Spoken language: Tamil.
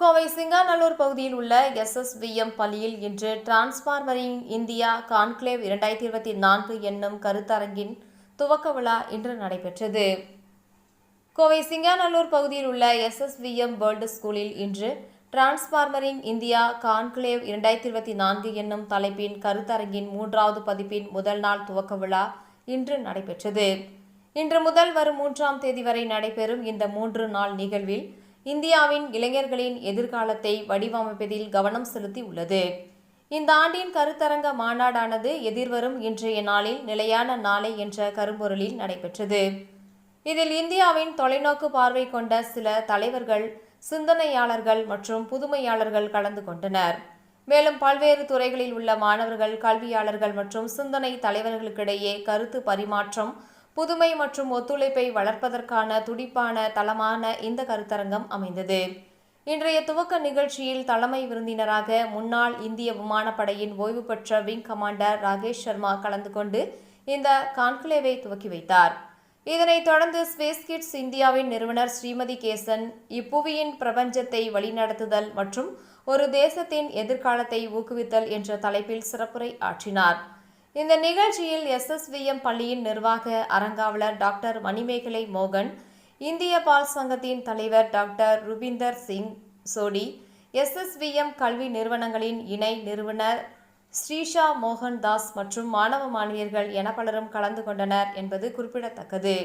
கோவை சிங்காநல்லூர் பகுதியில் உள்ள எஸ்எஸ்விஎம் பள்ளியில் இன்று டிரான்ஸ்பார்மரிங் இந்தியா கான்க்ளேவ் இரண்டாயிரத்தி இருபத்தி நான்கு என்னும் கருத்தரங்கின் துவக்க விழா இன்று நடைபெற்றது. கோவை சிங்காநல்லூர் பகுதியில் உள்ள எஸ்எஸ்விஎம் வேர்ல்டு ஸ்கூலில் இன்று டிரான்ஸ்பார்மரிங் இந்தியா கான்க்ளேவ் இரண்டாயிரத்தி இருபத்தி நான்கு என்னும் தலைப்பின் கருத்தரங்கின் மூன்றாவது பதிப்பின் முதல் நாள் துவக்க விழா இன்று நடைபெற்றது. இன்று முதல் வரும் மூன்றாம் தேதி வரை நடைபெறும் இந்த மூன்று நாள் நிகழ்வில் இந்தியாவின் இளைஞர்களின் எதிர்காலத்தை வடிவமைப்பதில் கவனம் செலுத்தி உள்ளது இந்த ஆண்டின் கருத்தரங்க மாநாடானது எதிர்வரும் இன்றைய நாளில் நிலையான நாளை என்ற கரும்பொருளில் நடைபெற்றது. இதில் இந்தியாவின் தொலைநோக்கு பார்வை கொண்ட சில தலைவர்கள் சிந்தனையாளர்கள் மற்றும் புதுமையாளர்கள் கலந்து கொண்டனர். மேலும் பல்வேறு துறைகளில் உள்ள மாணவர்கள் கல்வியாளர்கள் மற்றும் சிந்தனை தலைவர்களுக்கிடையே கருத்து பரிமாற்றம் புதுமை மற்றும் ஒத்துழைப்பை வளர்ப்பதற்கான துடிப்பான தளமான இந்த கருத்தரங்கம் அமைந்தது. இன்றைய துவக்க நிகழ்ச்சியில் தலைமை விருந்தினராக முன்னாள் இந்திய விமானப்படையின் ஓய்வு பெற்ற விங் கமாண்டர் ராகேஷ் சர்மா கலந்து கொண்டு இந்த கான்க்ளேவை துவக்கி வைத்தார். இதனைத் தொடர்ந்து ஸ்பேஸ் கிட்ஸ் இந்தியாவின் நிறுவனர் ஸ்ரீமதி கேசன் இப்புவியின் பிரபஞ்சத்தை வழிநடத்துதல் மற்றும் ஒரு தேசத்தின் எதிர்காலத்தை ஊக்குவித்தல் என்ற தலைப்பில் சிறப்புரை ஆற்றினார். இந்த நிகழ்ச்சியில் எஸ்எஸ்விஎம் பள்ளியின் நிர்வாக அரங்காவலர் டாக்டர் மணிமேகலை மோகன் இந்திய பால் சங்கத்தின் தலைவர் டாக்டர் ருபிந்தர் சிங் சோடி எஸ்எஸ்விஎம் கல்வி நிறுவனங்களின் இணை நிறுவனர் ஸ்ரீஷா மோகன் தாஸ் மற்றும் மாணவ மாணவியர்கள் என பலரும் கலந்து கொண்டனர் என்பது குறிப்பிடத்தக்கது.